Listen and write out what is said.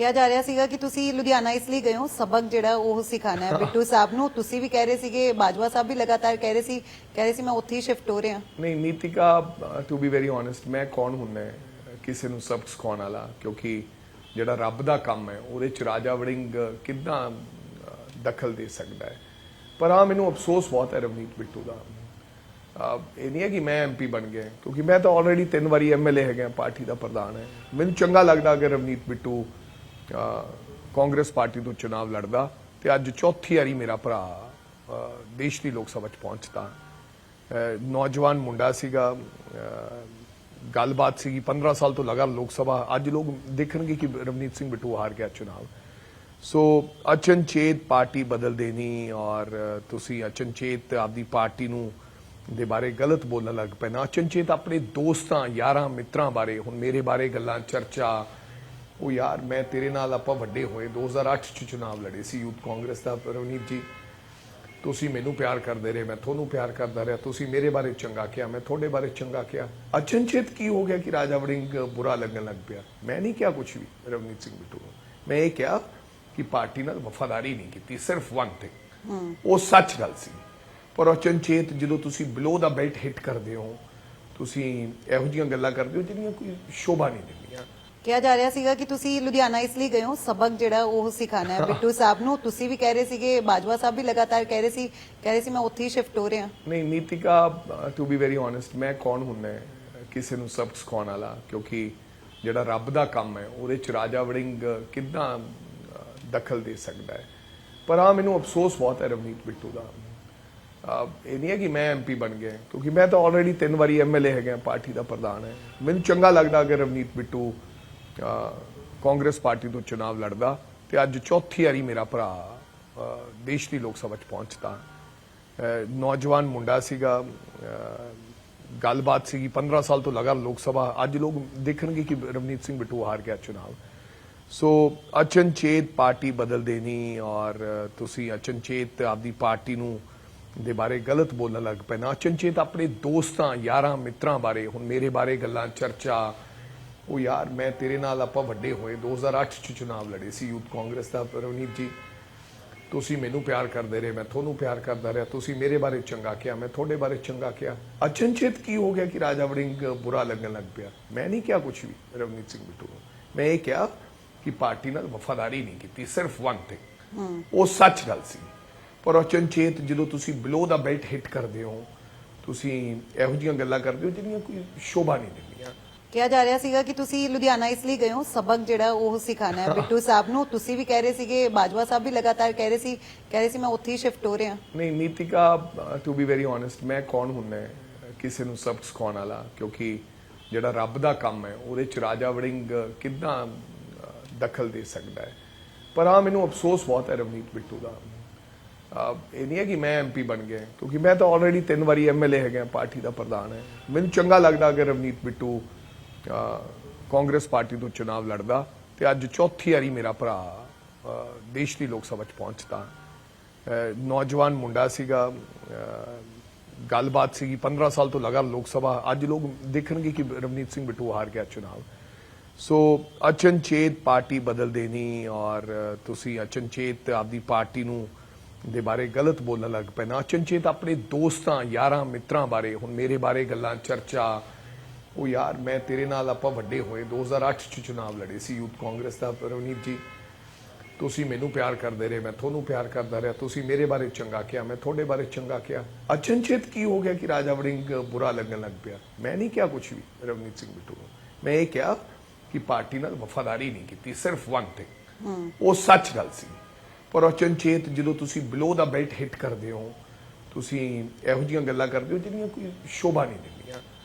ਕਿਹਾ ਜਾ ਰਿਹਾ ਸੀਗਾ ਕਿ ਤੁਸੀਂ ਲੁਧਿਆਣਾ ਇਸ ਲਈ ਗਏ ਹੋ, ਸਬਕ ਜਿਹੜਾ ਉਹ ਸਿਖਾਣਾ ਹੈ। ਬਿੱਟੂ ਸਾਹਿਬ ਨੂੰ ਤੁਸੀਂ ਵੀ ਕਹਿ ਰਹੇ ਸੀਗੇ, ਬਾਜਵਾ ਸਾਹਿਬ ਵੀ ਲਗਾਤਾਰ ਕਹਿ ਰਹੇ ਸੀ, ਕਹਿ ਰਹੇ ਸੀ, ਮੈਂ ਉੱਥੇ ਹੀ ਸ਼ਿਫਟ ਹੋ ਰਿਹਾ ਨਹੀਂ, Nitika to be very honest ਮੈਂ ਕੌਣ ਹੁੰਨਾ ਕਿਸੇ ਨੂੰ ਸਬਕ ਸਿਖਾਉਣ ਵਾਲਾ, ਕਿਉਂਕਿ ਜਿਹੜਾ ਰੱਬ ਦਾ ਕੰਮ ਹੈ, ਉਹਦੇ ਚ ਰਾਜਾ ਵੜਿੰਗ ਕਿੱਦਾਂ ਦਖਲ ਦੇ ਸਕਦਾ ਹੈ? ਪਰ ਆ ਮੈਨੂੰ ਅਫਸੋਸ ਬਹੁਤ ਹੈ ਰਵਨੀਤ ਬਿੱਟੂ ਦਾ। ਇਹ ਨਹੀਂ ਹੈ ਕਿ ਮੈਂ ਐਮਪੀ ਬਣ ਗਿਆ ਕਿਉਂਕਿ ਮੈਂ ਤਾਂ ਆਲਰੇਡੀ ਤਿੰਨ ਵਾਰੀ ਐਮਐਲਏ ਹੈਗਾ, ਪਾਰਟੀ ਦਾ ਪ੍ਰਧਾਨ ਹੈ। ਮੈਨੂੰ ਚੰਗਾ ਲੱਗਦਾ ਅਗਰ ਰਵਨੀਤ ਬਿੱਟੂ ਕਾਂਗਰਸ ਪਾਰਟੀ ਤੋਂ ਚੁਣਾਵ ਲੜਦਾ ਤੇ ਅੱਜ ਚੌਥੀ ਵਾਰੀ ਮੇਰਾ ਭਰਾ ਦੇਸ਼ ਦੀ ਲੋਕ ਸਭਾ ਚ ਪਹੁੰਚਦਾ। ਨੌਜਵਾਨ ਮੁੰਡਾ ਸੀਗਾ ਗੱਲਬਾਤ ਸੀਗੀ 15 ਸਾਲ ਤੋਂ ਲਗਾਤਾਰ ਲੋਕ ਸਭਾ, ਅੱਜ ਲੋਕ ਦੇਖਣਗੇ ਕਿ ਰਵਨੀਤ ਸਿੰਘ ਬਿੱਟੂ ਹਾਰ ਗਿਆ ਚੁਣਾਵ। ਸੋ, ਅਚਨਚੇਤ ਪਾਰਟੀ ਬਦਲ ਦੇਣੀ ਔਰ ਤੁਸੀਂ ਅਚਨਚੇਤ ਆਪਦੀ ਪਾਰਟੀ ਨੂੰ ਦੇ ਬਾਰੇ ਗਲਤ ਬੋਲਣ ਲੱਗ ਪੈਣਾ। ਅਚਨਚੇਤ ਆਪਣੇ ਦੋਸਤਾਂ, ਯਾਰਾਂ, ਮਿੱਤਰਾਂ ਬਾਰੇ, ਹੁਣ ਮੇਰੇ ਬਾਰੇ ਗੱਲਾਂ, ਚਰਚਾ ਉਹ ਯਾਰ, ਮੈਂ ਤੇਰੇ ਨਾਲ ਆਪਾਂ ਵੱਡੇ ਹੋਏ 2008 ਚ ਚੁਣਾਵ ਲੜੇ ਸੀ ਯੂਥ ਕਾਂਗਰਸ ਦਾ ਰਵਨੀਤ ਜੀ, ਤੁਸੀਂ ਮੈਨੂੰ ਪਿਆਰ ਕਰਦੇ ਰਹੇ, ਮੈਂ ਤੁਹਾਨੂੰ ਪਿਆਰ ਕਰਦਾ ਰਿਹਾ, ਤੁਸੀਂ ਮੇਰੇ ਬਾਰੇ ਚੰਗਾ ਕਿਹਾ, ਮੈਂ ਤੁਹਾਡੇ ਬਾਰੇ ਚੰਗਾ ਕਿਹਾ। ਅਚਨਚੇਤ ਕੀ ਹੋ ਗਿਆ ਕਿ ਰਾਜਾ ਵੜਿੰਗ ਬੁਰਾ ਲੱਗਣ ਲੱਗ ਪਿਆ? ਮੈਂ ਨਹੀਂ ਕਿਹਾ ਕੁਝ ਵੀ, ਰਵਨੀਤ ਸਿੰਘ ਬਿੱਟੂ ਨੂੰ। ਮੈਂ ਇਹ ਕਿਹਾ ਕਿ ਪਾਰਟੀ ਨਾਲ ਵਫਾਦਾਰੀ ਨਹੀਂ ਕੀਤੀ, ਸਿਰਫ ਵਨ ਥਿੰਗ ਉਹ ਸੱਚ ਗੱਲ ਸੀ। ਪਰ ਅਚਨਚੇਤ ਜਦੋਂ ਤੁਸੀਂ ਬਿਲੋ ਦਾ ਬੈਲਟ ਹਿੱਟ ਕਰਦੇ ਹੋ, ਤੁਸੀਂ ਇਹੋ ਜਿਹੀਆਂ ਗੱਲਾਂ ਕਰਦੇ ਹੋ, ਜਿਹੜੀਆਂ ਕੋਈ ਸ਼ੋਭਾ ਨਹੀਂ ਦਿੰਦੀਆਂ। ਕਿਹਾ ਜਾ ਰਿਹਾ ਸੀਗਾ ਕਿ ਤੁਸੀਂ ਲੁਧਿਆਣਾ ਇਸ ਲਈ ਗਏ ਹੋ, ਸਬਕ ਜਿਹੜਾ ਉਹ ਸਿਖਾਣਾ ਹੈ। ਬਿੱਟੂ ਸਾਹਿਬ ਨੂੰ ਤੁਸੀਂ ਵੀ ਕਹਿ ਰਹੇ ਸੀਗੇ, ਬਾਜਵਾ ਸਾਹਿਬ ਵੀ ਲਗਾਤਾਰ ਕਹਿ ਰਹੇ ਸੀ, ਕਹਿ ਰਹੇ ਸੀ, ਮੈਂ ਉੱਥੇ ਹੀ ਸ਼ਿਫਟ ਹੋ ਰਿਹਾ ਨਹੀਂ, Nitika to be very honest ਮੈਂ ਕੌਣ ਹੁੰਨਾ ਕਿਸੇ ਨੂੰ ਸਬਕ ਸਿਖਾਉਣ ਵਾਲਾ, ਕਿਉਂਕਿ ਜਿਹੜਾ ਰੱਬ ਦਾ ਕੰਮ ਹੈ, ਉਹਦੇ ਚ ਰਾਜਾ ਵੜਿੰਗ ਕਿੱਦਾਂ ਦਖਲ ਦੇ ਸਕਦਾ ਹੈ? ਪਰ ਆ ਮੈਨੂੰ ਅਫਸੋਸ ਬਹੁਤ ਹੈ ਰਵਨੀਤ ਬਿੱਟੂ ਦਾ। ਇਹ ਨਹੀਂ ਹੈ ਕਿ ਮੈਂ ਐਮਪੀ ਬਣ ਗਿਆ ਕਿਉਂਕਿ ਮੈਂ ਤਾਂ ਆਲਰੇਡੀ ਤਿੰਨ ਵਾਰੀ ਐਮਐਲਏ ਹੈਗਾ ਪਾਰਟੀ ਦਾ ਪ੍ਰਧਾਨ ਹੈ। ਮੈਨੂੰ ਚੰਗਾ ਲੱਗਦਾ ਅਗਰ ਰਵਨੀਤ ਬਿੱਟੂ ਕਾਂਗਰਸ ਪਾਰਟੀ ਤੋਂ ਚੁਣਾਵ ਲੜਦਾ ਤੇ ਅੱਜ ਚੌਥੀ ਵਾਰੀ ਮੇਰਾ ਭਰਾ ਦੇਸ਼ ਦੀ ਲੋਕ ਸਭਾ ਚ ਪਹੁੰਚਦਾ। ਨੌਜਵਾਨ ਮੁੰਡਾ ਸੀਗਾ ਗੱਲਬਾਤ ਸੀਗੀ 15 ਸਾਲ ਤੋਂ ਲਗਾ ਲੋਕ ਸਭਾ, ਅੱਜ ਲੋਕ ਦੇਖਣਗੇ ਕਿ ਰਵਨੀਤ ਸਿੰਘ ਬਿੱਟੂ ਹਾਰ ਗਿਆ ਚੁਣਾਵ। ਸੋ ਅਚਨਚੇਤ ਪਾਰਟੀ ਬਦਲ ਦੇਣੀ ਔਰ ਤੁਸੀਂ ਅਚਨਚੇਤ ਆਪਦੀ ਪਾਰਟੀ ਨੂੰ ਦੇ ਬਾਰੇ ਗਲਤ ਬੋਲਣ ਲੱਗ ਪੈਣਾ। ਅਚਨਚੇਤ ਆਪਣੇ ਦੋਸਤਾਂ, ਯਾਰਾਂ, ਮਿੱਤਰਾਂ ਬਾਰੇ, ਹੁਣ ਮੇਰੇ ਬਾਰੇ ਗੱਲਾਂ, ਚਰਚਾ ਉਹ ਯਾਰ, ਮੈਂ ਤੇਰੇ ਨਾਲ ਆਪਾਂ ਵੱਡੇ ਹੋਏ 2008 ਚ ਚੁਣਾਵ ਲੜੇ ਸੀ ਯੂਥ ਕਾਂਗਰਸ ਦਾ ਰਵਨੀਤ ਜੀ। ਤੁਸੀਂ ਮੈਨੂੰ ਪਿਆਰ ਕਰਦੇ ਰਹੇ, ਮੈਂ ਤੁਹਾਨੂੰ ਪਿਆਰ ਕਰਦਾ ਰਿਹਾ। ਤੁਸੀਂ ਮੇਰੇ ਬਾਰੇ ਚੰਗਾ ਕਿਹਾ, ਮੈਂ ਤੁਹਾਡੇ ਬਾਰੇ ਚੰਗਾ ਕਿਹਾ। ਅਚਨਚੇਤ ਕੀ ਹੋ ਗਿਆ ਕਿ ਰਾਜਾ ਵੜਿੰਗ ਬੁਰਾ ਲੱਗਣ ਲੱਗ ਪਿਆ? ਮੈਂ ਨਹੀਂ ਕਿਹਾ ਕੁਝ ਵੀ ਰਵਨੀਤ ਸਿੰਘ ਬਿੱਟੂ ਨੂੰ। ਮੈਂ ਇਹ ਕਿਹਾ ਕਿ ਪਾਰਟੀ ਨਾਲ ਵਫਾਦਾਰੀ ਨਹੀਂ ਕੀਤੀ, ਸਿਰਫ ਵਨ ਥਿੰਗ ਉਹ ਸੱਚ ਗੱਲ ਸੀ। ਪਰ ਅਚਨਚੇਤ ਜਦੋਂ ਤੁਸੀਂ ਬਿਲੋ ਦਾ ਬੈਲਟ ਹਿੱਟ ਕਰਦੇ ਹੋ, ਤੁਸੀਂ ਇਹੋ ਜਿਹੀਆਂ ਗੱਲਾਂ ਕਰਦੇ ਹੋ, ਜਿਹੜੀਆਂ ਕੋਈ ਸ਼ੋਭਾ ਨਹੀਂ ਦਿੰਦੀਆਂ। ਕਿਹਾ ਜਾ ਰਿਹਾ ਸੀਗਾ ਕਿ ਤੁਸੀਂ ਲੁਧਿਆਣਾ ਇਸ ਲਈ ਗਏ ਹੋ, ਸਬਕ ਜਿਹੜਾ ਉਹ ਸਿਖਾਣਾ ਹੈ। ਬਿੱਟੂ ਸਾਹਿਬ ਨੂੰ ਤੁਸੀਂ ਵੀ ਕਹਿ ਰਹੇ ਸੀਗੇ, ਬਾਜਵਾ ਸਾਹਿਬ ਵੀ ਲਗਾਤਾਰ ਕਹਿ ਰਹੇ ਸੀ, ਕਹਿ ਰਹੇ ਸੀ, ਮੈਂ ਉੱਥੇ ਹੀ ਸ਼ਿਫਟ ਹੋ ਰਿਹਾ। ਨਹੀਂ, Nitika to be very honest ਮੈਂ ਕੌਣ ਹੁੰਨਾ ਕਿਸੇ ਨੂੰ ਸਬਕ ਸਿਖਾਉਣ ਵਾਲਾ, ਕਿਉਂਕਿ ਜਿਹੜਾ ਰੱਬ ਦਾ ਕੰਮ ਹੈ, ਉਹਦੇ ਚ ਰਾਜਾ ਵੜਿੰਗ ਕਿੱਦਾਂ ਦਖਲ ਦੇ ਸਕਦਾ ਹੈ? ਪਰ ਆ ਮੈਨੂੰ ਅਫਸੋਸ ਬਹੁਤ ਹੈ ਰਵਨੀਤ ਬਿੱਟੂ ਦਾ। ਇਹ ਨਹੀਂ ਹੈ ਕਿ ਮੈਂ ਐਮਪੀ ਬਣ ਗਿਆ, ਕਿਉਂਕਿ ਮੈਂ ਤਾਂ ਆਲਰੇਡੀ ਤਿੰਨ ਵਾਰੀ ਐਮਐਲਏ ਹੈਗਾ ਪਾਰਟੀ ਦਾ ਪ੍ਰਧਾਨ ਹੈ। ਮੈਨੂੰ ਚੰਗਾ ਲੱਗਦਾ ਅਗਰ ਰਵਨੀਤ ਬਿੱਟੂ ਕਾਂਗਰਸ ਪਾਰਟੀ ਤੋਂ ਚੁਣਾਵ ਲੜਦਾ ਤੇ ਅੱਜ ਚੌਥੀ ਵਾਰੀ ਮੇਰਾ ਭਰਾ ਦੇਸ਼ ਦੀ ਲੋਕ ਸਭਾ ਚ ਪਹੁੰਚਦਾ। ਨੌਜਵਾਨ ਮੁੰਡਾ ਸੀਗਾ ਗੱਲਬਾਤ ਸੀਗੀ 15 ਸਾਲ ਤੋਂ ਲਗਾ ਲੋਕ ਸਭਾ, ਅੱਜ ਲੋਕ ਦੇਖਣਗੇ ਕਿ ਰਵਨੀਤ ਸਿੰਘ ਬਿੱਟੂ ਹਾਰ ਗਿਆ ਚੁਣਾਵ। ਸੋ ਅਚਨਚੇਤ ਪਾਰਟੀ ਬਦਲ ਦੇਣੀ ਔਰ ਤੁਸੀਂ ਅਚਨਚੇਤ ਆਪਦੀ ਪਾਰਟੀ ਨੂੰ ਦੇ ਬਾਰੇ ਗਲਤ ਬੋਲਣ ਲੱਗ ਪੈਣਾ। ਅਚਨਚੇਤ ਆਪਣੇ ਦੋਸਤਾਂ, ਯਾਰਾਂ, ਮਿੱਤਰਾਂ ਬਾਰੇ, ਹੁਣ ਮੇਰੇ ਬਾਰੇ ਗੱਲਾਂ, ਚਰਚਾ ਉਹ ਯਾਰ ਮੈਂ ਤੇਰੇ ਨਾਲ ਆਪਾਂ ਵੱਡੇ ਹੋਏ 2008 ਚ ਚੁਣਾਵ ਲੜੇ ਸੀ ਯੂਥ ਕਾਂਗਰਸ ਦਾ ਰਵਨੀਤ ਜੀ। ਤੁਸੀਂ ਮੈਨੂੰ ਪਿਆਰ ਕਰਦੇ ਰਹੇ ਮੈਂ ਤੁਹਾਨੂੰ ਪਿਆਰ ਕਰਦਾ ਰਿਹਾ। ਤੁਸੀਂ ਮੇਰੇ ਬਾਰੇ ਚੰਗਾ ਕਿਹਾ ਮੈਂ ਤੁਹਾਡੇ ਬਾਰੇ ਚੰਗਾ ਕਿਹਾ। ਅਚਨਚੇਤ ਕੀ ਹੋ ਗਿਆ ਕਿ ਰਾਜਾ ਵੜਿੰਗ ਬੁਰਾ ਲੱਗਣ ਲੱਗ ਪਿਆ? ਮੈਂ ਨਹੀਂ ਕਿਹਾ ਕੁਝ ਵੀ ਰਵਨੀਤ ਸਿੰਘ ਬਿੱਟੂ। ਨੂੰ ਮੈਂ ਇਹ ਕਿਹਾ ਕਿ ਪਾਰਟੀ ਨਾਲ ਵਫਾਦਾਰੀ ਨਹੀਂ ਕੀਤੀ ਸਿਰਫ ਵਨ ਥਿੰਗ ਉਹ ਸੱਚ ਗੱਲ ਸੀ। ਪਰ ਅਚਨਚੇਤ ਜਦੋਂ ਤੁਸੀਂ ਬਿਲੋ ਦਾ ਬੈਲਟ ਹਿੱਟ ਕਰਦੇ ਹੋ ਤੁਸੀਂ ਇਹੋ ਜਿਹੀਆਂ ਗੱਲਾਂ ਕਰਦੇ ਹੋ ਜਿਹੜੀਆਂ ਕੋਈ ਸ਼ੋਭਾ ਨਹੀਂ ਦਿੰਦੀਆਂ।